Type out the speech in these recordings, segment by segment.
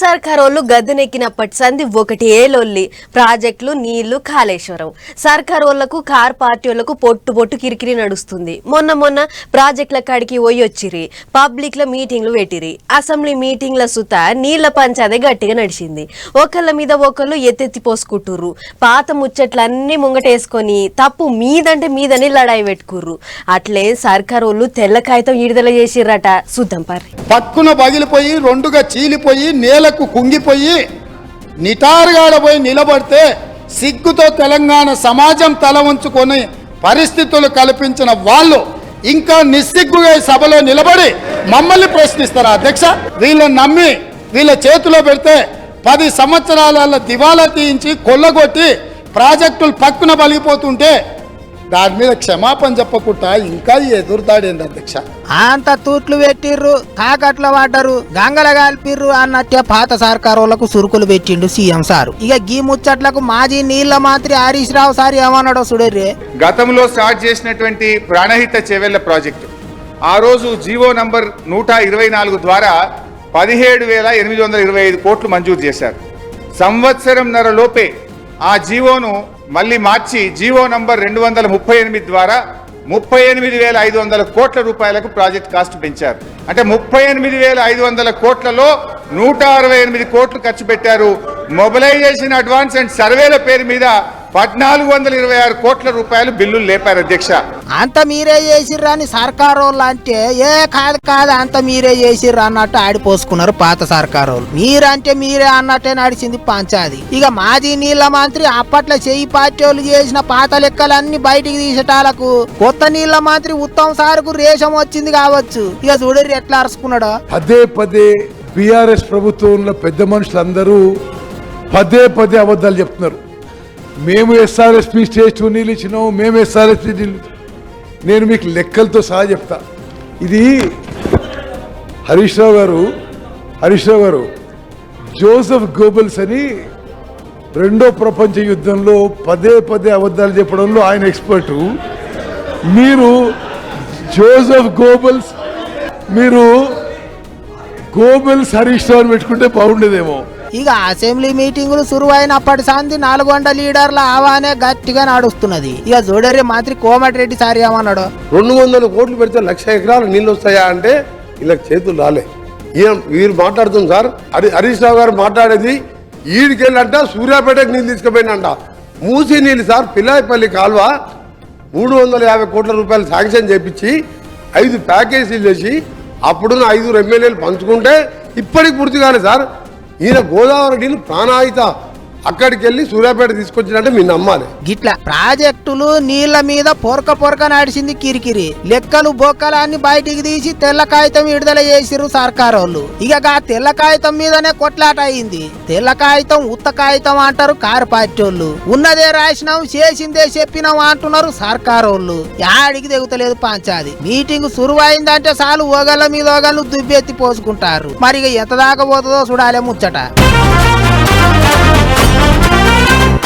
సర్కారోళ్ళు గద్దెనెక్కినప్పటి సంది ఒకటి ఏలొల్లి ప్రాజెక్టులు నీళ్ళు కాళేశ్వరం. సర్కారోళ్ళకు కార్ పార్టీలకు పొట్టు పొట్టు కిరికిరి నడుస్తుంది. మొన్న మొన్న ప్రాజెక్టుల కాడికి పోయి వచ్చిరి. పబ్లిక్లో మీటింగ్లు పెట్టిరి. అసెంబ్లీ మీటింగ్ల సుత నీళ్ళ పంచాదే గట్టిగా నడిచింది. ఒకళ్ళ మీద ఒకళ్ళు ఎత్తెత్తి పోసుకుంటుర్రు. పాత ముచ్చట్లన్నీ ముంగటేసుకొని తప్పు మీదంటే మీదని లడాయి పెట్టుకుర్రు. అట్లే సర్కారోళ్ళు తెల్ల కాగితం విడుదల చేసిర్రట. సుద్దం పర్రి పక్కున పగిలిపోయి రెండుగా చీలిపోయి నేలకు కుంగిపోయి నిటారుగాడబోయి నిలబడితే సిగ్గుతో తెలంగాణ సమాజం తల ఉంచుకొని పరిస్థితులు కల్పించిన వాళ్ళు ఇంకా నిస్సిగ్గుగా ఈ సభలో నిలబడి మమ్మల్ని ప్రశ్నిస్తారా అధ్యక్ష. వీళ్ళని నమ్మి వీళ్ళ చేతిలో పెడితే పది సంవత్సరాల దివాలా తీయించి కొల్లగొట్టి ప్రాజెక్టులు పక్కున పలిగిపోతుంటే దాని మీద క్షమాపణ చెప్పకుండా ఇంకా ఎదురుతాడేంది అధ్యక్ష? అంత తూట్లు పెట్టిర్రు తాకట్ల పడ్డరు గంగల కాల్పిర్రు అన్నట్టే పాత సర్కారోళ్ళకు సురుకులు పెట్టిండు సీఎం సారు. ఇక గీ ముచ్చట్లకు మాజీ నీళ్ళ మంత్రి హరీష్ రావు సార్ ఏమన్నాడో చూడర్రే? గతంలో స్టార్ట్ చేసినటువంటి ప్రాణహిత చెవెళ్ళ ప్రాజెక్టు. ఆ రోజు జీవో నంబర్ నూట ఇరవై నాలుగు ద్వారా పదిహేడు వేల ఎనిమిది వందల ఇరవై ఐదు కోట్లు మంజూరు చేశారు. సంవత్సరంన్నర లోపే ఆ జీవోను మళ్ళీ మార్చి జీవో నంబర్ రెండు వందల ముప్పై ఎనిమిది ద్వారా ముప్పై ఎనిమిది వేల ఐదు వందల కోట్ల రూపాయలకు ప్రాజెక్ట్ కాస్ట్ పెంచారు. అంటే ముప్పై ఎనిమిది వేల ఐదు వందల కోట్లలో నూట అరవై ఎనిమిది కోట్లు ఖర్చు పెట్టారు. మొబిలైజేషన్ అడ్వాన్స్ అండ్ సర్వేల పేరు మీద పద్నాలుగు వందల ఇరవై ఆరు కోట్ల రూపాయలు బిల్లులు లేపారు అధ్యక్ష. అంత మీరే చేసిర్రు అని సర్కారోళ్ళు అంటే ఏ కాదు కాదు అంత మీరే చేసిర్రు అన్నట్టు ఆడిపోసుకున్నారు పాత సర్కారోళ్ళు. మీరంటే మీరే అన్నట్టే నడిచింది పంచాది. ఇక మాజీ నీళ్ళ మంత్రి అప్పట్లో చెయ్యి పార్టీ వాళ్ళు చేసిన పాత లెక్కలన్నీ బయటికి తీసేటాలకు కొత్త నీళ్ళ మంత్రి ఉత్తమ్ సార్కు రేషం వచ్చింది కావచ్చు. ఇక చూడరు ఎట్లా అరుచుకున్నాడో పదే పదే బీఆర్ఎస్ ప్రభుత్వంలో పెద్ద మనుషులందరూ పదే పదే అబద్ధాలు చెప్తున్నారు. మేము ఎస్ఆర్ఎస్పి స్టేజ్ టూ నీళ్ళు ఇచ్చినాము మేము ఎస్ఆర్ఎస్పి నీళ్ళు నేను మీకు లెక్కలతో సహా చెప్తా. ఇది హరీష్ రావు గారు హరీష్ రావు గారు జోసెఫ్ గోబెల్స్ అని రెండో ప్రపంచ యుద్ధంలో పదే పదే అబద్ధాలు చెప్పడంలో ఆయన ఎక్స్పర్టు. మీరు జోసెఫ్ గోబెల్స్ మీరు గోబెల్స్ హరీష్ రావు పెట్టుకుంటే బాగుండేదేమో. ఇక అసెంబ్లీ మీటింగులు సురువైనప్పటి సంది నాలుగొండ లీడర్ల ఆవానే గట్టిగా నడుస్తున్నది. ఇక చూడరి మంత్రి కోమటిరెడ్డి సార్ ఏమన్నాడు? రెండు వందల కోట్లు పెడితే లక్ష ఎకరాలు నీళ్ళు వస్తాయా అంటే ఇలా చేతులు రాలే. వీరు మాట్లాడుతుంది సార్? హరి హరీష్ రావు గారు మాట్లాడేది ఈడికెళ్ళంట సూర్యాపేటకు నీళ్ళు తీసుకుపోయినంట. మూసి నీళ్ళు సార్ పిల్లాయిపల్లి కాలువ మూడు వందల యాభై కోట్ల రూపాయలు శాంక్షన్ చేపించి ఐదు ప్యాకేజీలు చేసి అప్పుడున్న ఐదుగురు ఎమ్మెల్యేలు పంచుకుంటే ఇప్పటికి పూర్తి కాలేదు సార్. ఈయన గోదావరి నీళ్ళు ప్రాణాయిత అక్కడికి వెళ్ళి సూర్యాపేట తీసుకొచ్చినట్టు మీ నమ్మాలి. గిట్ల ప్రాజెక్టులు నీళ్ళ మీద పొరక పొరక నడిచింది కిరికిరి. లెక్కలు బొక్కలాన్ని బయటికి తీసి తెల్ల కాగితం విడుదల చేసిర్రు సర్కారోళ్ళు. ఇక ఆ తెల్ల కాగితం మీదనే కొట్లాట అయింది. తెల్ల కాగితం ఉత్త కాగితం అంటారు కారు పార్టీలు ఉన్నదే రాసినాం చేసిందే చెప్పినాం అంటున్నారు సర్కారోళ్ళు. యాడికి దిగుతలేదు పంచాది. మీటింగ్ సురువైందంటే చాలు ఓగళ్ళ మీద ఓగళ్ళు దుబ్బెత్తి పోసుకుంటారు. మరి ఇక ఎంత దాకా పోతుందో చూడాలే ముచ్చట.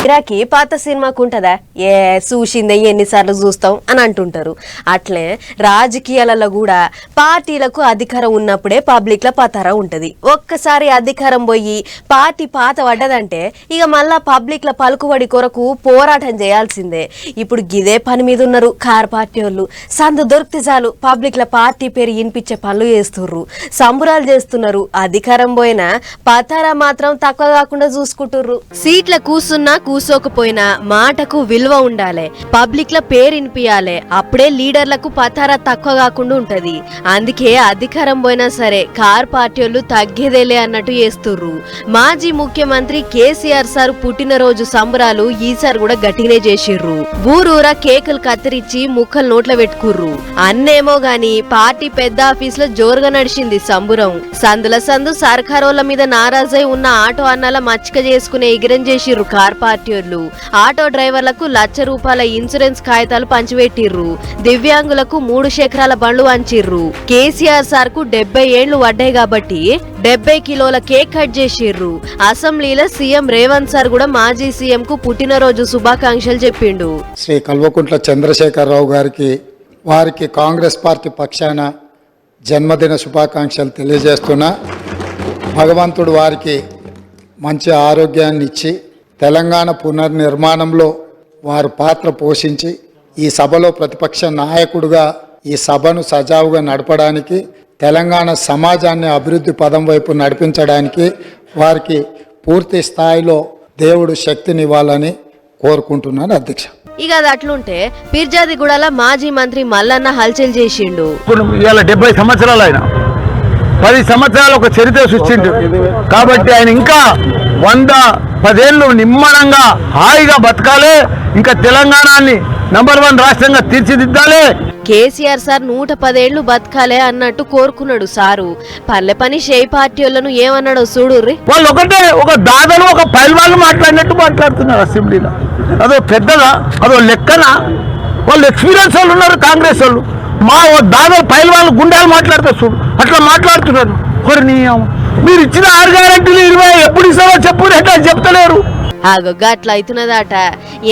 గిరాకీ పాత సినిమాకు ఉంటుందా ఏ చూసిందే ఎన్నిసార్లు చూస్తాం అని అంటుంటారు. అట్లే రాజకీయాలలో కూడా పార్టీలకు అధికారం ఉన్నప్పుడే పబ్లిక్లో ఉంటుంది. ఉంటది ఒక్కసారి అధికారం పోయి పార్టీ పాత పడ్డదంటే ఇక మళ్ళా పబ్లిక్ ల పలుకుబడి కొరకు పోరాటం చేయాల్సిందే. ఇప్పుడు గిదే పని మీద ఉన్నారు కార్ పార్టీ వాళ్ళు. సందు దొరికితే చాలు పబ్లిక్ పార్టీ పేరు వినిపించే పనులు చేస్తుర్రు. సంబురాలు చేస్తున్నారు. అధికారం పోయినా పతారా మాత్రం తక్కువ కాకుండా చూసుకుంటుర్రు. సీట్ల కూసున్నా కూసోకపోయినా మాటకు విలువ ఉండాలి. పబ్లిక్ ల పేరు వినిపియాలి. అప్పుడే లీడర్లకు పతారా తక్కువ కాకుండా ఉంటది. అందుకే అధికారం పోయినా సరే కార్ పార్టీ వాళ్ళు తగ్గేదేలే అన్నట్టు చేస్తుర్రు. మాజీ ముఖ్యమంత్రి కేసీఆర్ సార్ పుట్టినరోజు సంబరాలు ఈసారి కూడా గట్టిగానే చేసిర్రు. ఊరూరా కేకులు కత్తిరించి ముక్కలు నోట్ల పెట్టుకుర్రు. అన్నేమో గాని పార్టీ పెద్ద ఆఫీస్లో జోరుగా నడిచింది సంబురం. సందుల సందు సర్కారోళ్ళ మీద నారాజై ఉన్న ఆటో అన్నాల మచ్చిక చేసుకునే ఎగిరం చేసిర్రు కార్ పార్టీ. పార్టీలు ఆటో డ్రైవర్లకు లక్ష రూపాయల ఇన్సూరెన్స్ కాగితాలు పంచిపెట్టిర్రు. దివ్యాంగులకు మూడు శేఖరాల బండ్లు అంచిర్రు కేసీఆర్ సార్కు డెబ్బై ఏళ్ళు పడ్డాయి కాబట్టి డెబ్బై కిలోల కేక్ కట్ చేసిర్రు. అసెంబ్లీలో సీఎం రేవంత్ సార్ కూడా మాజీ సీఎం కు పుట్టినరోజు శుభాకాంక్షలు చెప్పిండు. శ్రీ కల్వకుంట్ల చంద్రశేఖరరావు గారికి వారికి కాంగ్రెస్ పార్టీ పక్షాన జన్మదిన శుభాకాంక్షలు తెలియజేస్తున్నా. భగవంతుడు వారికి మంచి ఆరోగ్యాన్ని ఇచ్చి తెలంగాణ పునర్నిర్మాణంలో వారు పాత్ర పోషించి ఈ సభలో ప్రతిపక్ష నాయకుడుగా ఈ సభను సజావుగా నడపడానికి తెలంగాణ సమాజాన్ని అభివృద్ధి పదం వైపు నడిపించడానికి వారికి పూర్తి స్థాయిలో దేవుడు శక్తినివ్వాలని కోరుకుంటున్నాను అధ్యక్ష. ఇక అది అట్లుంటే పిర్జాదిగూడల మాజీ మంత్రి మల్లన్న హల్చల్ చేసిండు. ఇప్పుడు ఇవాళ డెబ్బై సంవత్సరాలు ఆయన పది సంవత్సరాలు ఒక చరిత్ర సృష్టించు కాబట్టి ఆయన ఇంకా వంద పదేళ్ళు నిమ్మడంగా హాయిగా బతకాలి. ఇంకా తెలంగాణని నంబర్ వన్ రాష్ట్రంగా తీర్చిదిద్దాలి. కేసీఆర్ సార్ నూట పదేళ్ళు బతకాలే అన్నట్టు కోరుకున్నాడు సారు. పల్లె పని షేయ్ పార్టీ వాళ్ళను ఏమన్నాడో చూడుర్రి. వాళ్ళు ఒకటే ఒక దాదాలు ఒక పైల్వాళ్ళు మాట్లాడినట్టు మాట్లాడుతున్నారు అసెంబ్లీలో. అదో పెద్దగా అదో లెక్కన? వాళ్ళు ఎక్స్పీరియన్స్ వాళ్ళు ఉన్నారు కాంగ్రెస్ వాళ్ళు. మా దాదాపు పైల వాళ్ళు గుండాలు మాట్లాడతారు చూడు అట్లా మాట్లాడుతున్నారు కొన్ని మీరు ఇచ్చిన ఆరు గ్యారెంటీలు ఇరవై ఎప్పుడు ఇస్తారో చెప్పు అంటే చెప్తలేరు. ఆగో అట్లా అవుతున్నదట.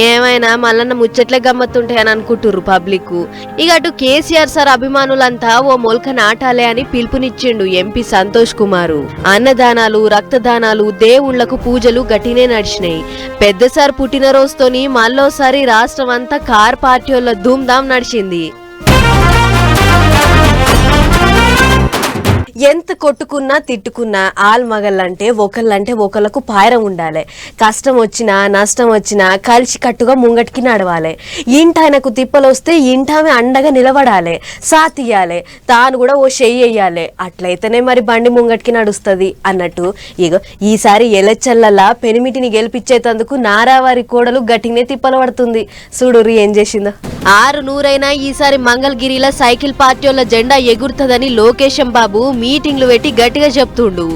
ఏమైనా మల్లన్న ముచ్చట్లే గమ్మత్తుంటాయని అనుకుంటుర్రు పబ్లిక్. ఇక అటు కేసీఆర్ సార్ అభిమానులంతా ఓ మొలక నాటాలే అని పిలుపునిచ్చిండు ఎంపీ సంతోష్ కుమారు. అన్నదానాలు రక్తదానాలు దేవుళ్ళకు పూజలు గట్టినే నడిచినాయి. పెద్ద సార్ పుట్టినరోజుతోని మళ్ళోసారి రాష్ట్రం అంతా కార్ పార్టీ వాళ్ళ నడిచింది. ఎంత కొట్టుకున్నా తిట్టుకున్నా ఆల్ మగళ్ళంటే ఒకళ్ళంటే ఒకళ్ళకు పాయరం ఉండాలి. కష్టం వచ్చినా నష్టం వచ్చినా కలిసి కట్టుగా ముంగటికి నడవాలి. ఇంట ఆయనకు తిప్పలు వస్తే ఇంట ఆమె అండగా నిలబడాలి. సాతియాలి తాను కూడా ఓ చెయ్యి వేయాలి అట్లయితేనే మరి బండి ముంగటికి నడుస్తుంది అన్నట్టు ఇగో ఈసారి ఎలచ్చల్లలా పెనిమిటిని గెలిపించేటందుకు నారావారి కోడలు గట్టినే తిప్పలు పడుతుంది చూడుర్రి ఏం చేసిందో. ఆరు నూరైనా ఈసారి మంగళగిరిలో సైకిల్ పార్టీ వాళ్ళ జెండా ఎగురుతుందని లోకేశం బాబు మీటింగ్లు పెట్టి గట్టిగా చెప్తుండు.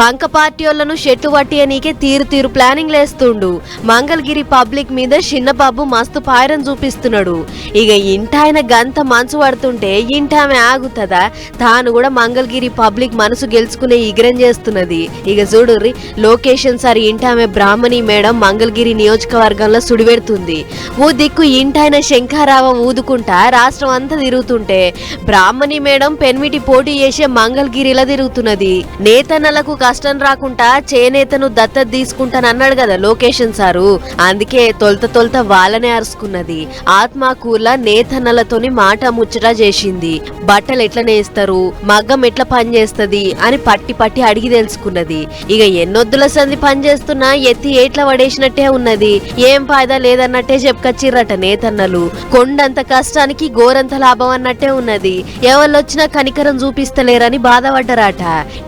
పంక పార్టీ వాళ్ళను షెట్టు పట్టి అనికే తీరు తీరు ప్లానింగ్ లేస్తుండు మంగళగిరి పబ్లిక్ మీద చిన్నబాబు మస్తు పాయరం చూపిస్తున్నాడు. ఇక ఇంట ఆయన గంత మనసు పడుతుంటే ఇంట ఆమె ఆగుతుందా? తాను కూడా మంగళగిరి పబ్లిక్ మనసు గెలుచుకునే ఇగ్రం చేస్తున్నది. ఇక చూడుర్రి లోకేషన్ సార్ ఇంట ఆమె బ్రాహ్మణి మేడం మంగళగిరి నియోజకవర్గంలో సుడివెడుతుంది ఓ దిక్కు ఇంటాయన శంఖారావం ఊదుకుంటా రాష్ట్రం అంతా తిరుగుతుంటే బ్రాహ్మణి మేడం పెన్మిటి పోటీ చేసే మంగళగిరిలా తిరుగుతున్నది. నేతన్నలకు కష్టం రాకుండా చేనేతను దత్తత తీసుకుంటానన్నాడు కదా లోకేషన్ సారు. అందుకే తొలత తొలత వాళ్ళనే అరుచుకున్నది ఆత్మాకూర్ల నేతన్నలతోని మాట ముచ్చట చేసింది. బట్టలు ఎట్లా నేస్తారు? మగ్గం ఎట్లా పని చేస్తది? అని పట్టి పట్టి అడిగి తెలుసుకున్నది. ఇక ఎన్నొద్దుల సంది పనిచేస్తున్నా ఎత్తి ఏట్ల పడేసినట్టే ఉన్నది. ఏం ఫాయిదా లేదన్నట్టే చెప్పుకొచ్చిర్రట నేతన్నలు. కొండంత కష్టానికి గోరంత లాభం అన్నట్టే ఉన్నది. ఎవరొచ్చినా కనికరం చూపిస్తలేరని బాధ బాధపడ్డరాట.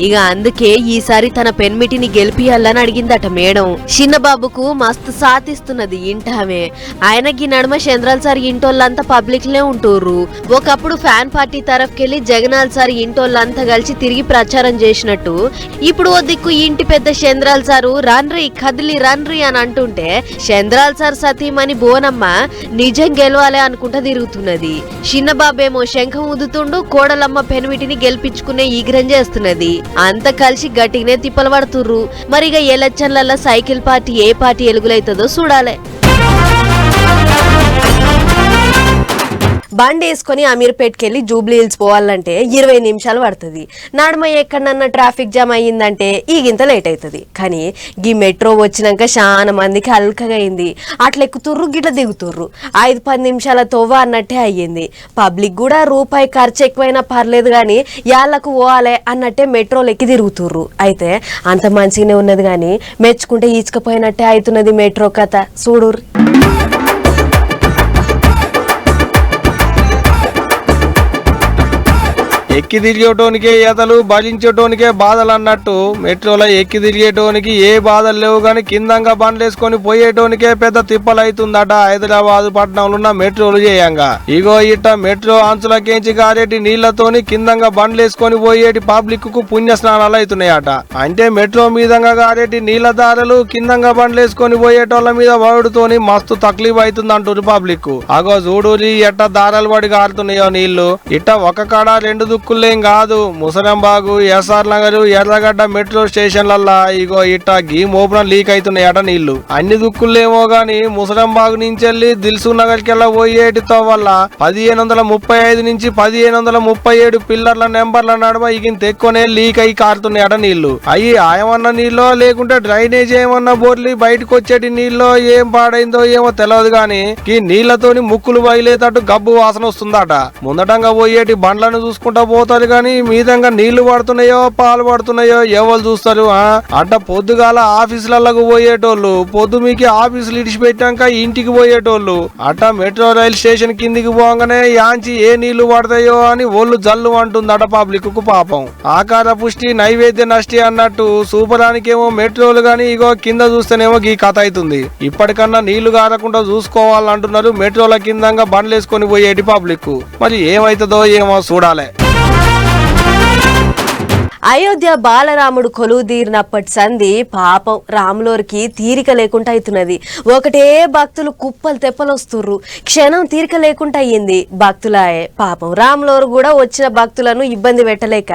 ఇక అందుకే ఈసారి తన పెన్మిటిని గెలిపియాలని అడిగిందట మేడం. చిన్నబాబుకు మస్తు సాతిస్తున్నది ఇంటామే. ఆయనకి నడుమ చంద్రాల్ సార్ ఇంటోళ్ళంతా పబ్లిక్ లే ఉంటూర్రు. ఒకప్పుడు ఫ్యాన్ పార్టీ తరఫుకెళ్ళి జగనాల్ సార్ ఇంటోళ్ళంతా కలిసి తిరిగి ప్రచారం చేసినట్టు. ఇప్పుడు ఓ దిక్కు ఇంటి పెద్ద చంద్రాల్ సారు రన్రి కదిలి రన్రి అని అంటుంటే చంద్రాల్ సార్ సతీమణి బోనమ్మ నిజం గెలవాలి అనుకుంటా తిరుగుతున్నది. చిన్నబాబేమో శంఖం ఊదుతుండు కోడలమ్మ పెనుమిటిని గెలిపించుకునే ఈగ్రం చేస్తున్నది. అంత కలిసి గట్టిగానే తిప్పలు పడుతుర్రు మరిగా ఎలక్షన్లలో సైకిల్ పార్టీ ఏ పార్టీ ఎలుగులైతుందో చూడాలి. బండి వేసుకొని అమీర్పేట్కెళ్ళి జూబ్లీ హిల్స్ పోవాలంటే ఇరవై నిమిషాలు పడుతుంది. నడుమ ఎక్కడన్నా ట్రాఫిక్ జామ్ అయ్యిందంటే ఈగింత లేట్ అవుతుంది కానీ గీ మెట్రో వచ్చినాక చాలా మందికి అల్కగా అయింది. అట్లా ఎక్కుతుర్రు గిట్ల దిగుతుర్రు. ఐదు పది నిమిషాల తోవ అన్నట్టే అయ్యింది. పబ్లిక్ కూడా రూపాయి ఖర్చు ఎక్కువైనా పర్లేదు కానీ యాళ్ళకు పోవాలే అన్నట్టే మెట్రోలు ఎక్కి తిరుగుతుర్రు. అయితే అంత మంచిగానే ఉన్నది కానీ మెచ్చుకుంటే ఈచుకపోయినట్టే అవుతున్నది మెట్రో కథ. చూడుర్రి ఎక్కి తిరిగేటోనికే ఈతలు భజించేటోనికే బాధలు అన్నట్టు మెట్రోలో ఎక్కి తిరిగేటోనికి ఏ బాధలు లేవు కానీ కిందంగా బండ్లు వేసుకొని పోయేటోనికే పెద్ద తిప్పలు అవుతుందట హైదరాబాద్ పట్టణంలో ఉన్న మెట్రోలు చేయంగా. ఇగో ఇట్ట మెట్రో అంచులకేంచి కారేటి నీళ్ళతోని కిందంగా బండ్లు వేసుకొని పోయేటి పబ్లిక్కు పుణ్య స్నానాలు అవుతున్నాయట అంటే మెట్రో మీదంగా కారేటి నీళ్ళ దారలు కిందంగా బండ్లు వేసుకొని పోయేటోళ్ళ మీద వాడుతోని మస్తు తక్లీఫ్ అవుతుంది అంటారు పబ్లిక్ అగో చూడు ఎట్ట దారాలు పడి కారుతున్నాయో నీళ్ళు. ఇట్ట ఒక కాడ రెండు ముక్కులేం కాదు. Musarambagh S R Nagar Erragadda metro స్టేషన్లల్లా. ఇగో ఇట్ట గీ మోపున లీక్ అవుతున్నాయట నీళ్ళు. అన్ని దుక్కులేమో గాని ముసరంబాగు నుంచి వెళ్ళి దిల్సు నగర్ కెళ్ళ పోయేటితో వల్ల పదిహేను వందల ముప్పై ఐదు నుంచి పదిహేను వందల ముప్పై ఏడు పిల్లర్ల నెంబర్ల నడుమ ఇగింత ఎక్కువనే లీక్ అయి కారుతున్నాయట నీళ్ళు. అయ్యి ఆయమన్న నీళ్ళో లేకుంటే డ్రైనేజ్ ఏమన్నా బోర్లి బయటకు వచ్చేటి నీళ్ళో ఏం పాడైందో ఏమో తెలియదు గాని ఈ నీళ్ళతోని ముక్కులు బయలేటట్టు గబ్బు వాసన వస్తుందట ముందటంగా పోయేటి బండ్లను చూసుకుంటా పోతారు కానీ మీదంగా నీళ్ళు పడుతున్నాయో పాలు పడుతున్నాయో ఎవరు చూస్తారు ఆ? పొద్దుగాల ఆఫీసులకు పోయేటోళ్ళు పొద్దు మీకు ఆఫీసులు ఇడిచిపెట్టాక ఇంటికి పోయేటోళ్ళు అట్ట మెట్రో రైల్ స్టేషన్ కిందికి పోగానే యాంచి ఏ నీళ్ళు పడతాయో అని ఒళ్ళు జల్లు అంటుందట పబ్లిక్కు పాపం. ఆకార పుష్టి నైవేద్య నష్టి అన్నట్టు సూపరానికేమో మెట్రోలు గాని ఇగో కింద చూస్తేనేమో ఈ కథ అవుతుంది ఇప్పటికన్నా నీళ్ళు కారకుండా చూసుకోవాలంటున్నారు మెట్రోల కిందంగా బండ్లేసుకొని పోయేటి పబ్లిక్ మరి ఏమైతుందో ఏమో చూడాలి. అయోధ్య బాలరాముడు కొలువు తీరినప్పటి సంధి పాపం రాములోరికి తీరిక లేకుండా అవుతున్నది. ఒకటే భక్తులు కుప్పలు తెప్పలొస్తుర్రు. క్షణం తీరిక లేకుండా అయ్యింది. భక్తులాయే పాపం రాములోరు కూడా వచ్చిన భక్తులను ఇబ్బంది పెట్టలేక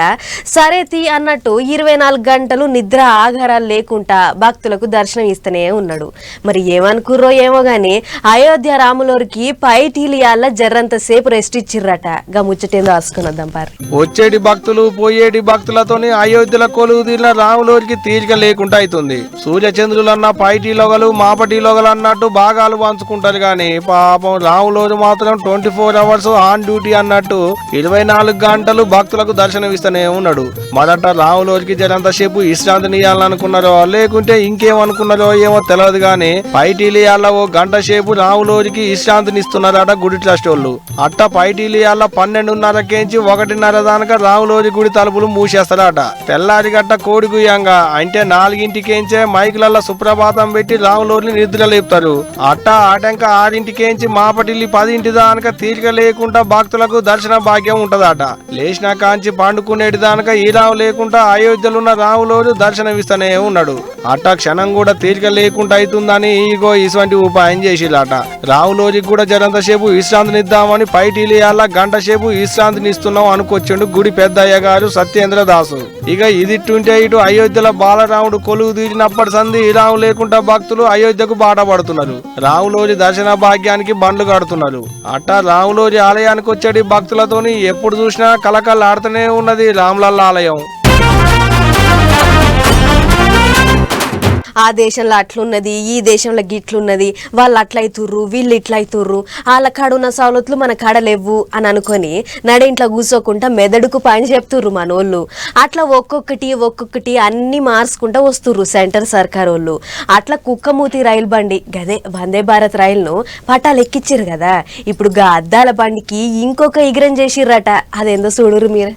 సరే తీ అన్నట్టు ఇరవై నాలుగు గంటలు నిద్ర ఆగారాలు లేకుండా భక్తులకు దర్శనం ఇస్తూనే ఉన్నాడు. మరి ఏమనుకుర్రో ఏమో గాని అయోధ్య రాములోరికి పైటీలియాల జర్రంత సేపు రెస్ట్ ఇచ్చిర్రట. గా ముచ్చటేందో రాసుకున్నద్దాం పారి. వచ్చేటి భక్తులు పోయేటి తోని అయోధ్యల కొలువు తీరిన రాములోరికి తీరిక లేకుండా అవుతుంది సూర్యచంద్రులన్న పైటీలోగలు మాపటీలోగలు అన్నట్టు భాగాలు పంచుకుంటారు గాని పాపం రాములోరు మాత్రం twenty four hours on duty అన్నట్టు ఇరవై నాలుగు గంటలు భక్తులకు దర్శనం ఇస్తూనే ఉన్నాడు. మొదట రాములోరికి జరంతసేపు విశ్రాంతిని ఇవ్వాలనుకున్నారో లేకుంటే ఇంకేమనుకున్నారో ఏమో తెలియదు గాని పైటీలియాల ఓ గంట సేపు రాములోరికి విశ్రాంతినిస్తున్నారట గుడి ట్రస్ట్ వాళ్ళు. అట్ట పైటీలియాల పన్నెండున్నరకేంచి ఒకటిన్నర దానక రాములోరి గుడి తలుపులు మూసేస్తారు మూసేస్తారట తెల్లారి గట్ట కోడి గుయ్యంగా అంటే నాలుగింటికేంచే మైకులల్ల సుప్రభాతం పెట్టి రాములోరిని నిద్ర లేపుతారు. అట్ట ఆటంక ఆరింటికేంచి మాపటిల్లి పదింటి దానక తీరిక లేకుండా భక్తులకు దర్శన భాగ్యం ఉంటదట. లేచిన కాంచి పండుకునేటి దానక ఈ రావు లేకుండా అయోధ్యలో ఉన్న రాములోరు దర్శనమిస్తూనే ఉన్నాడు. అట్ట క్షణం కూడా తీరిక లేకుండా అవుతుందని ఇగో ఇటువంటి ఉపాయం చేసిలాట. రావులోరికి కూడా జరంతసేపు విశ్రాంతినిద్దామని పైటీలియాల గంట సేపు విశ్రాంతిని ఇస్తున్నాం అనుకొచ్చిండు గుడి పెద్దయ్య గారు సత్యేంద్ర దాసు ఇక ఇదిట్టుంటే ఇటు అయోధ్యలో బాలరాముడు కొలువు తీరినప్పటి సంది రాము లేకుండా భక్తులు అయోధ్యకు బాట పడుతున్నారు. రావులోరి దర్శన భాగ్యానికి బండ్లు కడుతున్నారు. అట్ట రావులోరి ఆలయానికి వచ్చేటి భక్తులతోని ఎప్పుడు చూసినా కలకల్లాడుతూనే ఉన్నది రాములల్ల ఆలయం. ఆ దేశంలో అట్లున్నది ఈ దేశంలో గిట్లున్నది వాళ్ళు అట్లయితుర్రు వీళ్ళు ఇట్లయితుర్రు వాళ్ళ కాడున్న సవలతులు మన కాడ లేవు అని అనుకొని నడింట్లో కూర్చోకుండా మెదడుకు పని చెప్తుర్రు మనోళ్ళు. అట్లా ఒక్కొక్కటి ఒక్కొక్కటి అన్ని మార్చుకుంటా వస్తుర్రు సెంటర్ సర్కార్ వాళ్ళు. అట్లా కుక్కమూతి రైలు బండి గదే వందే భారత్ రైలును పట్టాలు ఎక్కిచ్చారు కదా. ఇప్పుడు గా అద్దాల బండికి ఇంకొక ఇగ్రం చేసిర్రట. అదేందో చూడురు మీరు.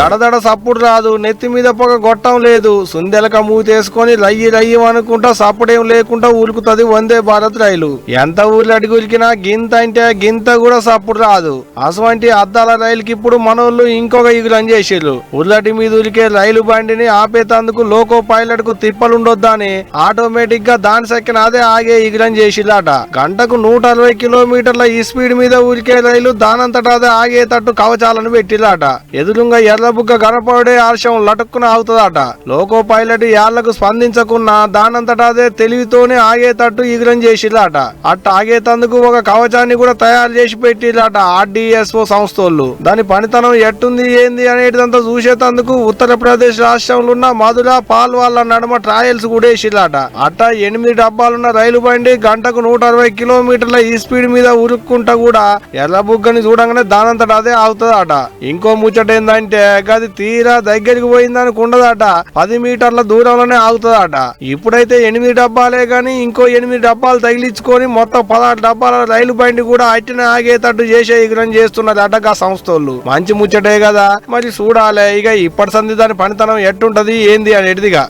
దడదడ సప్పుడు రాదు నెత్తి మీద పొగ గొట్టం లేదు. సుందెలక మూతేసుకొని రయ్యి లయ్యి అనుకుంటా సప్పుడేం లేకుండా ఊరుకుతుంది వందే భారత్ రైలు. ఎంత ఊర్లు అడిగి ఉరికినా గింత అంటే గింత కూడా సప్పుడు రాదు. అటువంటి అద్దాల రైలుకి ఇప్పుడు మనోళ్ళు ఇంకొక ఇగులం చేసిర్రు. ఉర్లటి మీద ఉరికే రైలు బండిని ఆపేతందుకు లోకో పైలట్కు తిప్పలుండొద్దని ఆటోమేటిక్గా దాని సెక్కిన అదే ఆగే ఇగులం చేసిర్రట. గంటకు నూట అరవై కిలోమీటర్ల ఈ స్పీడ్ మీద ఉరికే రైలు దానంతటా అదే ఆగేటట్టు కవచాలను పెట్టిరట ఎదురుగా ఎర్రబుగ్గ గడపడే ఆర్షం లటుక్కున అవుతుందట లోకో పైలట్ యాళ్ళకు స్పందించకున్నా దానంతటా అదే తెలివితోనే ఆగేటట్టు ఇగురం చేసిరట అట్ట ఆగేతందుకు ఒక కవచాన్ని కూడా తయారు చేసి పెట్టిరట ఆర్డిఎస్ఓ సంస్థలు దాని పనితనం ఎట్టుంది ఏంది అనేటిదంతా చూసేతందుకు ఉత్తరప్రదేశ్ రాష్ట్రంలో ఉన్న మధుర పాల్ వాళ్ళ నడమ ట్రయల్స్ కూడా వేసిరట అట్ట ఎనిమిది డబ్బాలున్న రైలు బండి గంటకు నూట అరవై కిలోమీటర్ల ఈ స్పీడ్ మీద ఉరుక్కుంటా కూడా ఎర్రబుగ్గని చూడంగానే దానంతట అదే అవుతుందట ఇంకో ముచ్చట ఏంటంటే గది తీరా దగ్గరికి పోయిందని ఉండదట పది మీటర్ల దూరంలోనే ఆగుతుందట. ఇప్పుడైతే ఎనిమిది డబ్బాలే గాని ఇంకో ఎనిమిది డబ్బాలు తగిలించుకొని మొత్తం పదహారు డబ్బాల రైలు బండి కూడా అట్టిన ఆగేటట్టు చేసే ఎగురం చేస్తున్నది సంస్థలు మంచి ముచ్చటే కదా. మరి చూడాలి ఇక ఇప్పటి సంది దాని పనితనం ఎట్టుంటది ఏంది అనేటిదిగా.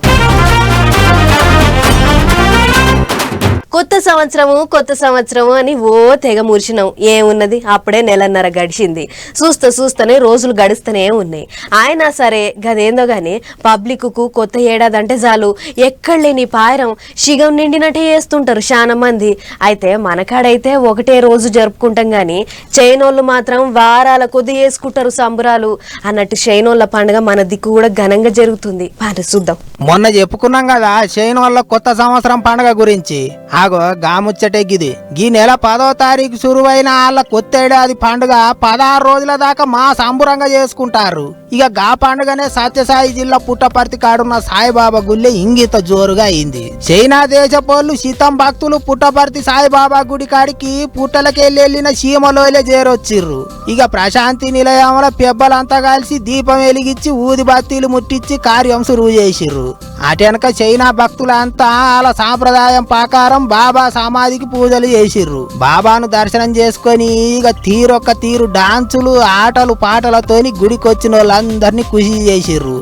కొత్త సంవత్సరము కొత్త సంవత్సరము అని ఓ తెగ మురిచినాం ఏమున్నది? అప్పుడే నెలన్నర గడిచింది. చూస్తూ చూస్తూనే రోజులు గడుస్తూనే ఉన్నాయి. అయినా సరే గదేందో గాని పబ్లిక్కు కొత్త ఏడాది అంటే చాలు. ఎక్కడ లేని పాయరం శిగం నిండినట్టే చేస్తుంటారు చాలా మంది అయితే మనకాడైతే ఒకటే రోజు జరుపుకుంటాం గాని చైనోళ్ళు మాత్రం వారాల కొద్ది చేసుకుంటారు సంబరాలు. అన్నట్టు చైనోళ్ళ పండుగ మన దిక్కు కూడా ఘనంగా జరుగుతుంది. చూద్దాం. మొన్న చెప్పుకున్నాం కదా చైన్ కొత్త సంవత్సరం పండగ గురించి. ఆగో గాముచ్చటే గిది ఈ నెల పదో తారీఖు సురువైన వాళ్ళ కొత్త ఏడాది పండుగ పదహారు రోజుల దాకా మా సంబురంగా చేసుకుంటారు. ఇక గా పండుగనే సత్యసాయి జిల్లా పుట్టపర్తి కాడున్న సాయిబాబా గుళ్ళే ఇంగిత జోరుగా అయింది. చైనా దేశపోళ్ళు సీతం భక్తులు పుట్టపర్తి సాయిబాబా గుడి కాడికి పుట్టలకెళ్ళి వెళ్ళిన సీమలోలే చేరొచ్చిర్రు. ఇక ప్రశాంతి నిలయంలో పెబ్బలంతా కలిసి దీపం వెలిగించి ఊది బత్తీలు ముట్టించి కార్యం సురువు చేసిర్రు. అటెనక చైనా భక్తులంతా వాళ్ళ సాంప్రదాయం ప్రకారం బాబా సమాధికి పూజలు చేసిర్రు. బాబాను దర్శనం చేసుకొని ఇక తీరొక్క తీరు డాన్సులు ఆటలు పాటలతోని గుడికొచ్చిన అందరినీ ఖుషి చేసిర్రు.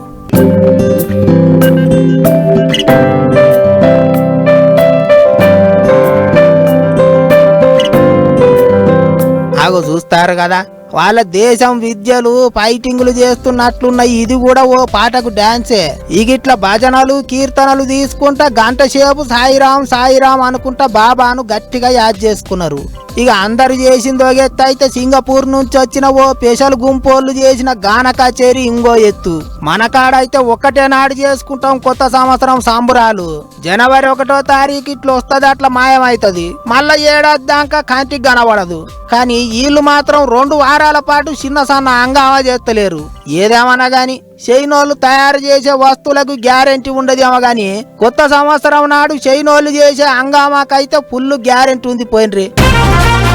ఆగో చూస్తారు కదా వాళ్ళ దేశం విద్యలు ఫైటింగ్లు చేస్తున్నట్లున్న ఇది కూడా ఓ పాటకు డాన్సే ఇగిట్ల భజనలు కీర్తనలు తీసుకుంటా గంట సేపు సాయిరాం సాయిరాం అనుకుంటా బాబాను గట్టిగా యాద్ చేసుకున్నారు. ఇక అందరు చేసిందో ఎత్తు అయితే సింగపూర్ నుంచి వచ్చిన ఓ స్పెషల్ గుంపోళ్ళు చేసిన గాన కచేరీ ఇంకో ఎత్తు. మన కాడైతే ఒక్కటే నాడు చేసుకుంటాం కొత్త సంవత్సరం సంబురాలు. జనవరి ఒకటో తారీఖు ఇట్లా వస్తుంది అట్లా మాయమవుతుంది మళ్ళా ఏడాది దాకా కంటికి కనబడదు. కానీ వీళ్ళు మాత్రం రెండు వారాల పాటు చిన్న సన్న అంగామా చేస్తలేరు. ఏదేమన్నా గాని చైనోళ్ళు తయారు చేసే వస్తువులకు గ్యారెంటీ ఉండదేమో గాని కొత్త సంవత్సరం నాడు చైనోళ్ళు చేసే హంగామాకైతే ఫుల్ గ్యారెంటీ ఉంది పోయినరి. Thank you.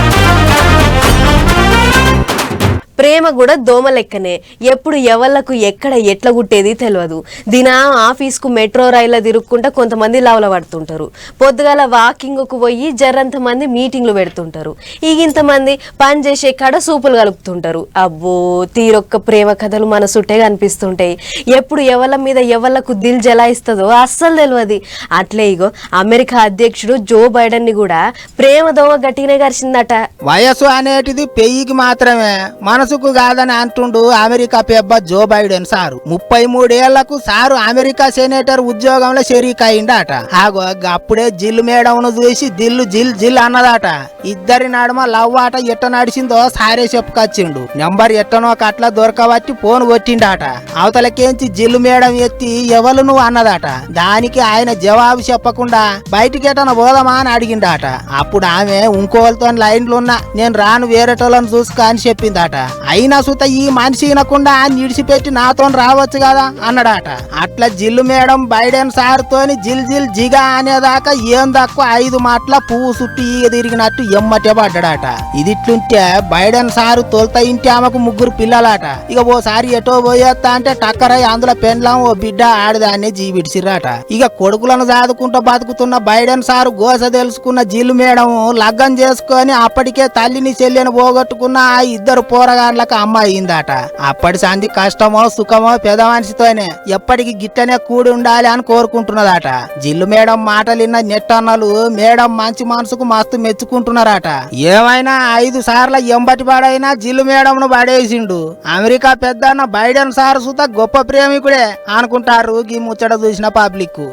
ప్రేమ కూడా దోమ లెక్కనే. ఎప్పుడు ఎవళ్ళకు ఎక్కడ ఎట్ల గుట్టేది తెలియదు దినా ఆఫీస్కు మెట్రో రైల్లో తిరుక్కుంటా కొంతమంది లవల పడుతుంటారు. పొద్దుగాల వాకింగ్కు పోయి జర్రంత మంది మీటింగ్లు పెడుతుంటారు. ఇంతమంది పని చేసే కాడ సూపులు కలుపుతుంటారు. అబ్బో తీరొక్క ప్రేమ కథలు మన చుట్టే కనిపిస్తుంటాయి. ఎప్పుడు ఎవళ్ళ మీద ఎవళ్ళకు దిల్ జలాయిస్తుందో అస్సలు తెలియదు అట్లే ఇగో అమెరికా అధ్యక్షుడు జో బైడెన్ని కూడా ప్రేమ దోమ గట్టిగానే గరిచిందట వయసు అనేటిది పెయ్యికి మాత్రమే. మనసుకు కాదని అంటుండు అమెరికా పెబ్బ జో బైడెన్ సారు. ముప్పై మూడేళ్ళకు సారు అమెరికా సెనేటర్ ఉద్యోగంలో షరీక్ అయిందట ఆగో అప్పుడే జిల్ మేడంను చూసి దిల్లు జిల్ జిల్ అన్నదట. ఇద్దరి నడుమ లవ్ ఆట ఎట్ట నడిచిందో సారే చెప్పుకొచ్చిండు. నెంబర్ ఎట్టనో కట్ల దొరకబట్టి ఫోన్ కొట్టిండట. అవతలకేంచి జిల్లు మేడం ఎత్తి ఎవరు నువ్వు అన్నదట. దానికి ఆయన జవాబు చెప్పకుండా బయటికి ఎటన పోదామా అని అడిగిండట. అప్పుడు ఆమె ఇంకోళ్ళతో లైన్లున్నా నేను రాను వేరేటోళ్ళని చూసుకో అని చెప్పిందట. అయినా సుత ఈ మనిషి వినకుండా నిడిచిపెట్టి ఇడిచిపెట్టి నాతో రావచ్చు కదా అన్నాడట. అట్లా జిల్లు మేడం బైడెన్ సార్ తోని జిల్ జిల్ జిగా అనేదాకా ఏం తక్కువ ఐదు మాటల పువ్వు చుట్టూ ఈగ తిరిగినట్టు ఎమ్మటే పడ్డాడట. ఇదిట్లుంటే బైడెన్ సారు తొలత ఇంటి ఆమెకు ముగ్గురు పిల్లలాట. ఇక ఓసారి ఎటో పోయేస్తా అంటే టక్కరై అందులో పెండ్లం ఓ బిడ్డ ఆడదాన్ని జీవిడిసిరాట ఇక కొడుకులను సాదుకుంటూ బతుకుతున్న బైడెన్ సారు గోస తెలుసుకున్న జిల్లు మేడం లగ్గం చేసుకొని అప్పటికే తల్లిని చెల్లిని పోగొట్టుకున్న ఆ ఇద్దరు పోరగా పోరగాళ్ళకి అమ్మ అయిందట అప్పటి సంధి కష్టమో సుఖమో పెద మనిషితోనే ఎప్పటికి గిట్టనే కూడి ఉండాలి అని కోరుకుంటున్నదట. జిల్లు మేడం మాటలిన్న నెట్టన్నలు మేడం మంచి మనసుకు మస్తు మెచ్చుకుంటున్నారట. ఏమైనా ఐదు సార్ల ఎంబటి పాడైనా జిల్లు మేడంను పడేసిండు అమెరికా పెద్దన్న బైడెన్ సార్ సుత గొప్ప ప్రేమికుడే అనుకుంటారు ఈ ముచ్చట చూసిన పబ్లిక్